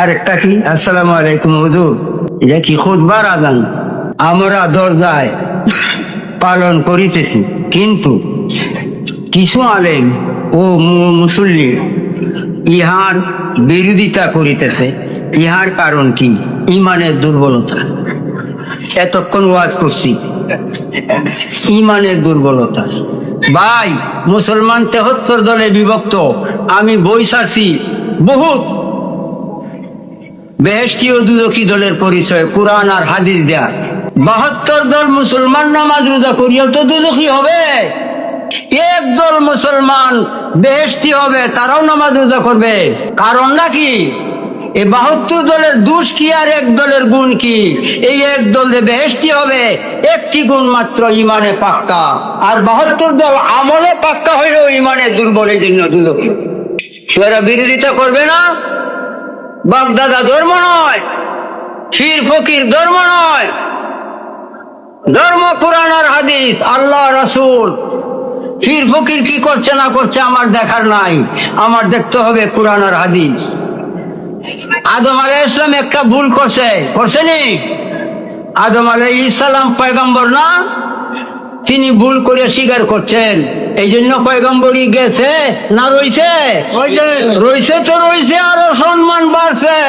আর একটা কি? আসসালামু আলাইকুম, হুজুর। এটা কি খুদবার আদান আমরা দরজায় পালন করিতেছি, কিন্তু কিছু আলেম ও মুসল্লি ইহার বিরোধিতা করিতেছে। ইহার কারণ কি? ইমানের দুর্বলতা। এতক্ষণ ওয়াজ করছি। ইমানের দুর্বলতা। ভাই, মুসলমান তেহত্তর দলে বিভক্ত। আমি সারছি। বহুত বেহেস্টি ও দুদকি দলের পরিচয়, কোরআন আর হাদিস দেয়া। বাহাত্তর দল মুসলমান নামাজ রোজা করিয়াও তো দুদকি হবে। এক দল মুসলমান বেহেস্টি হবে, তারাও নামাজ রোজা করবে। কারণ নাকি? এই বাহাত্তর দলের দুষ কি আর এক দলের গুণ কি? এই এক দলে বেহেস্টি হবে, একটি গুণ মাত্র ইমানে পাক্কা। আর বাহাত্তর দল আমলে পাক্কা হইলেও ইমানে দুর্বলের জন্য দুদকি। সেরা বিরোধিতা করবে না? বাগদাদা ধর্ম নয়, ক্ষীর ফকির ধর্ম নয়। ধর্ম কোরআন আর হাদিস, আল্লাহ রাসূল। ক্ষীর ফকির কি করছে না করছে আমার দেখার নাই, আমার দেখতে হবে কোরআন আর হাদিস। আদম আলাই ইসলাম একটা ভুল করছে করছেনি আদম আলাই ইসলাম পয়গম্বর না? তিনি ভুল করে স্বীকার করছেন। এই জন্য পয়গম্বরী গেছে না রইছে। রইছে তো রইছে আরও সম্মান বাড়ছে।